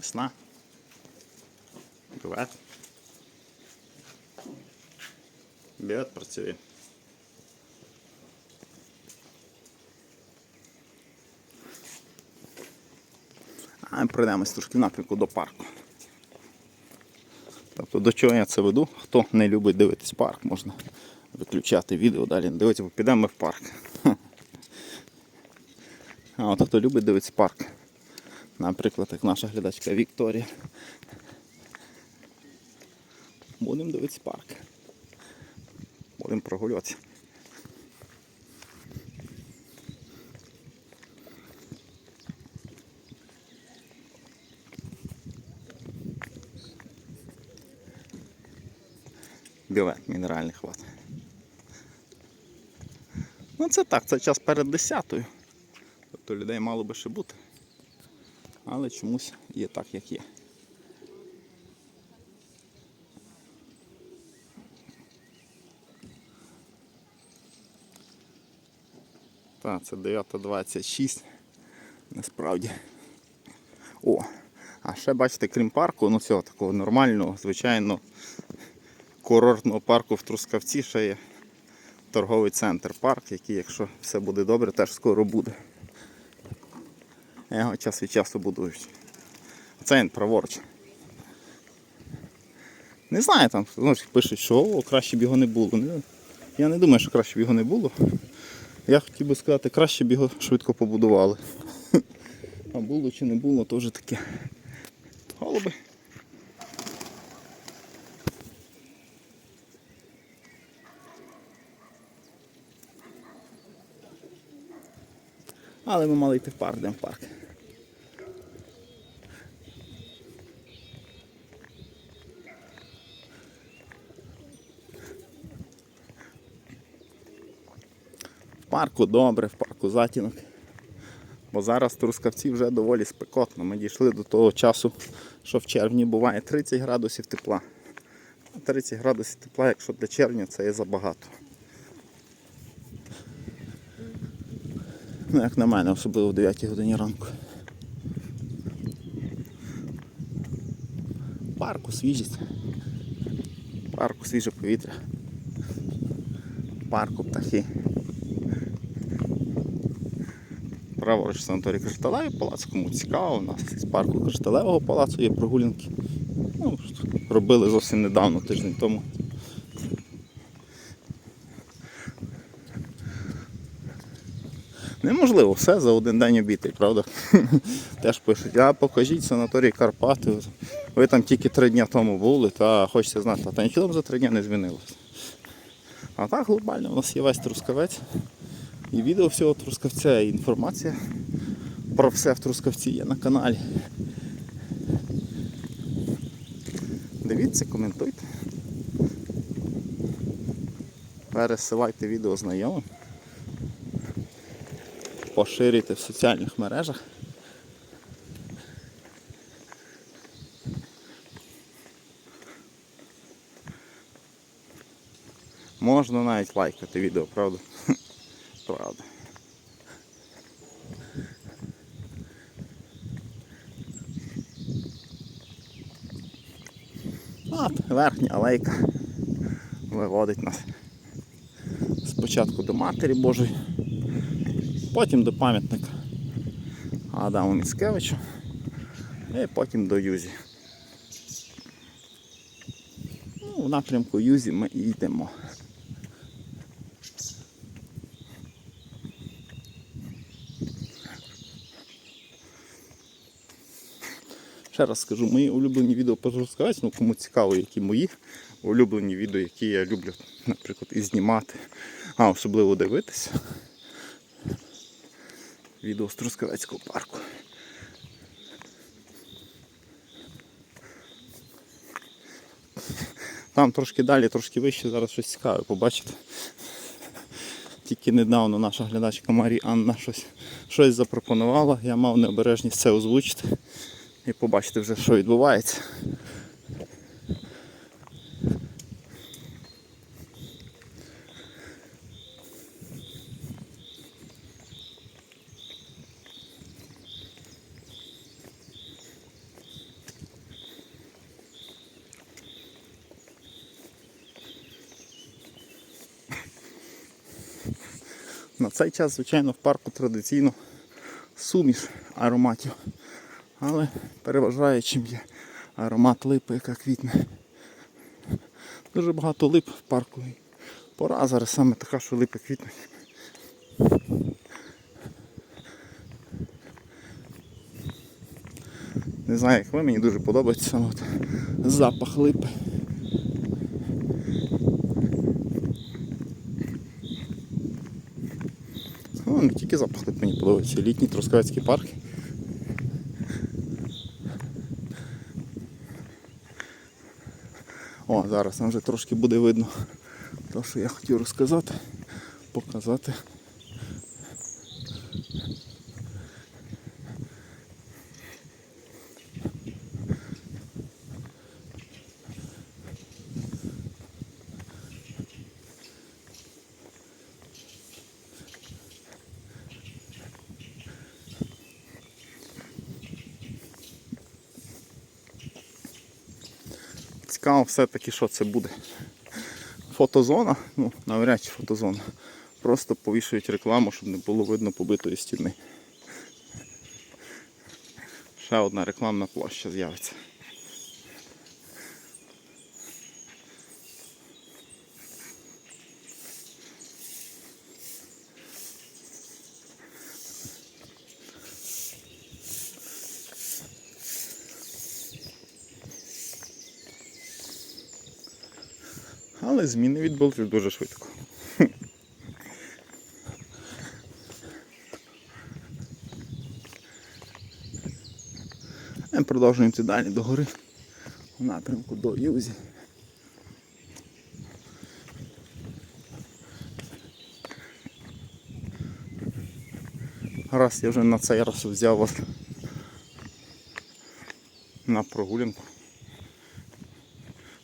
Весна. Бювет. Бювет працює. А ми пройдемось трошки напрямку до парку. Тобто до чого я це веду? Хто не любить дивитись парк, можна виключати відео далі. не підемо ми в парк. А от хто любить дивитись парк. Наприклад, як наша глядачка Вікторія. Будемо дивитись парк. Будемо прогулюватися. Бювет мінеральних вод. Ну це так, це час перед 10-ю. Тобто людей мало би ще бути. Але чомусь є так, як є. Так, це 9.26. Насправді. О! А ще бачите, крім парку, ну цього такого нормального, звичайно, курортного парку в Трускавці ще є торговий центр парк, який, якщо все буде добре, теж скоро буде. Його час від часу будують. Це він праворуч. Не знаю, там ну, пишуть, що о, краще б його не було. Ну, Я не думаю, що краще б його не було. Я хотів би сказати, краще б його швидко побудували. А було чи не було, вже таке. Голуби. Але ми мали йти в парк, йдемо в парк. В парку добре, в парку затінок. Бо зараз Трускавці вже доволі спекотно. Ми дійшли до того часу, що в червні буває 30 градусів тепла. 30 градусів тепла, якщо для червня, це є забагато. Ну, як на мене, особливо в 9 годині ранку. Парку свіжість. Парку свіже повітря. Парку птахи. Праворуч санаторій Кришталевий палац, кому цікаво, у нас з парку Кришталевого палацу є прогулянки. Ну, робили зовсім недавно, тиждень тому. Неможливо все за один день обійти, правда? Теж пишуть, а покажіть санаторій Карпати. Ви там тільки три дні тому були, та хочете знати, та нічого там за три дні не змінилося. А так глобально у нас є весь трускавець. І відео всього Трускавця, і інформація про все в Трускавці є на каналі. Дивіться, коментуйте. Пересилайте відео знайомим. Поширюйте в соціальних мережах. Можна навіть лайкати відео, правда? Правда. От, верхня алейка виводить нас спочатку до Матері Божої, потім до пам'ятника Адаму Міцкевичу і потім до Юзі. Ну, в напрямку Юзі ми йдемо. Ще раз скажу, мої улюблені відео Трускавець, ну кому цікаво, які мої улюблені відео, які я люблю, наприклад, і знімати, а особливо дивитися. Відео з Трускавецького парку. Там трошки далі, трошки вище, зараз щось цікаве побачите. Тільки недавно наша глядачка Марія Анна щось, щось запропонувала, я мав необережність це озвучити і побачите вже, що відбувається. На цей час, звичайно, в парку традиційно суміш ароматів. Але переважає, чим є аромат липи, яка квітне. Дуже багато лип в парку. Пора зараз саме така, що липи квітнуть. Не знаю, як ви, мені дуже подобається саме от запах липи. Ну, не тільки запах тут мені подобається, літній Трускавецький парк. О, зараз нам вже трошки буде видно те, що я хотів розказати, показати. Цікаво все-таки, що це буде. Фотозона, ну, навряд чи фотозона. Просто повішують рекламу, щоб не було видно побитої стіни. Ще одна рекламна площа з'явиться. Але зміни відбулися дуже швидко. Ми продовжуємо йти далі до гори у напрямку до Юзі. Раз я вже на цей раз взяв вас на прогулянку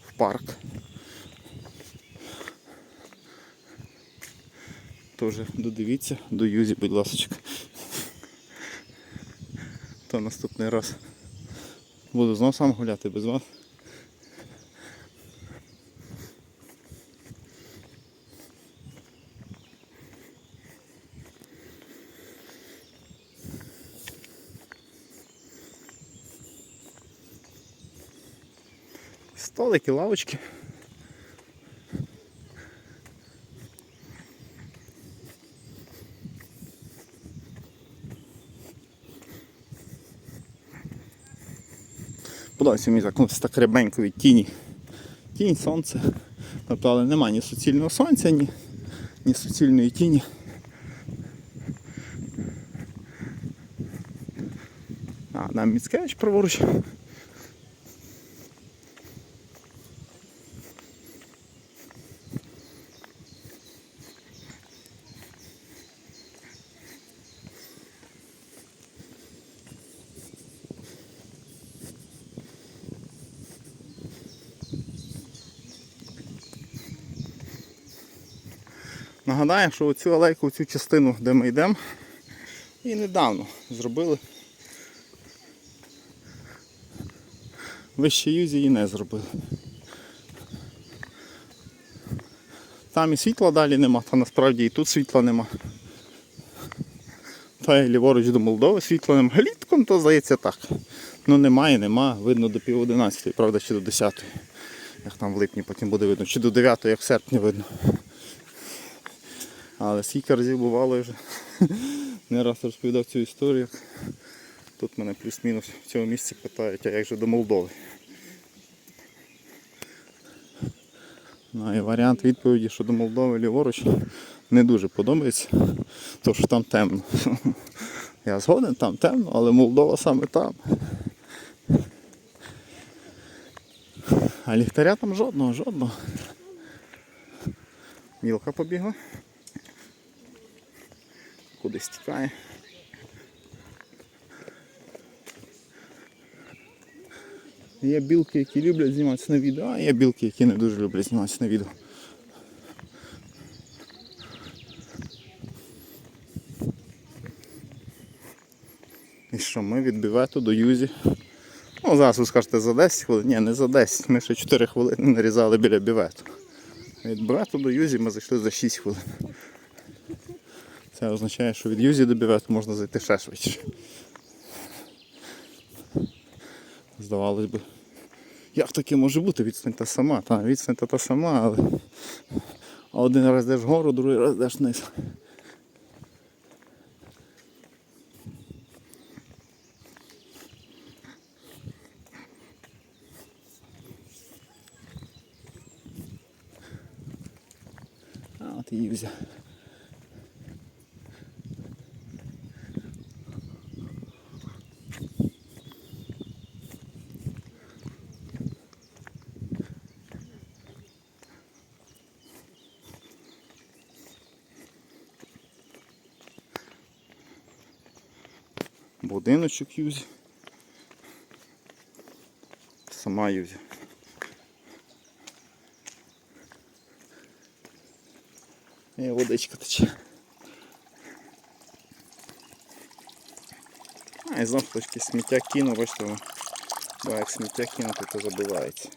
в парк. Теж додивіться до Юзі, будь ласка. То наступний раз буду знов сам гуляти без вас. Столики, лавочки. Подобається мені так, ось так рябенько від тіні. Тінь, сонце. Тобто, але немає ні суцільного сонця, ні, ні суцільної тіні. А, нам Міцкевич праворуч. Нагадаю, що оцю алейку, цю частину, де ми йдемо, і недавно зробили. Вище юзі її не зробили. Там і світла далі нема, та насправді і тут світла нема. Та й ліворуч до Молдови світла нема. Літком то здається так. Ну немає, нема, видно до пів одинадцятої, правда, чи до десятої. Як там в липні потім буде видно, чи до дев'ятої, як в серпні видно. Але скільки разів бувало я вже не раз розповідав цю історію. Тут мене плюс-мінус в цьому місці питають, а як же до Молдови. Ну і варіант відповіді, що до Молдови ліворуч не дуже подобається, тому що там темно. Я згоден, там темно, але Молдова саме там. А ліхтаря там жодного, жодного. Мілка побігла. Кудись тікає. Є білки, які люблять зніматися на відео, а є білки, які не дуже люблять зніматися на відео. І що, ми від бівету до Юзі. Ну, зараз ви скажете за 10 хвилин. Ні, не за 10. Ми ще 4 хвилини нарізали біля бівету. Від бівету до Юзі ми зайшли за 6 хвилин. Це означає, що від Юзі до бівету можна зайти ще швидше. Здавалось би. Як таке може бути? Відстань та сама. Та, відстань та та сама, але один раз йдеш вгору, другий раз йдеш вниз. А. Будиночок Юзі. Сама юзі. І водичка тече. А, і знов хтось сміття кинув, бачите. Бо як сміття кинути, то забивається.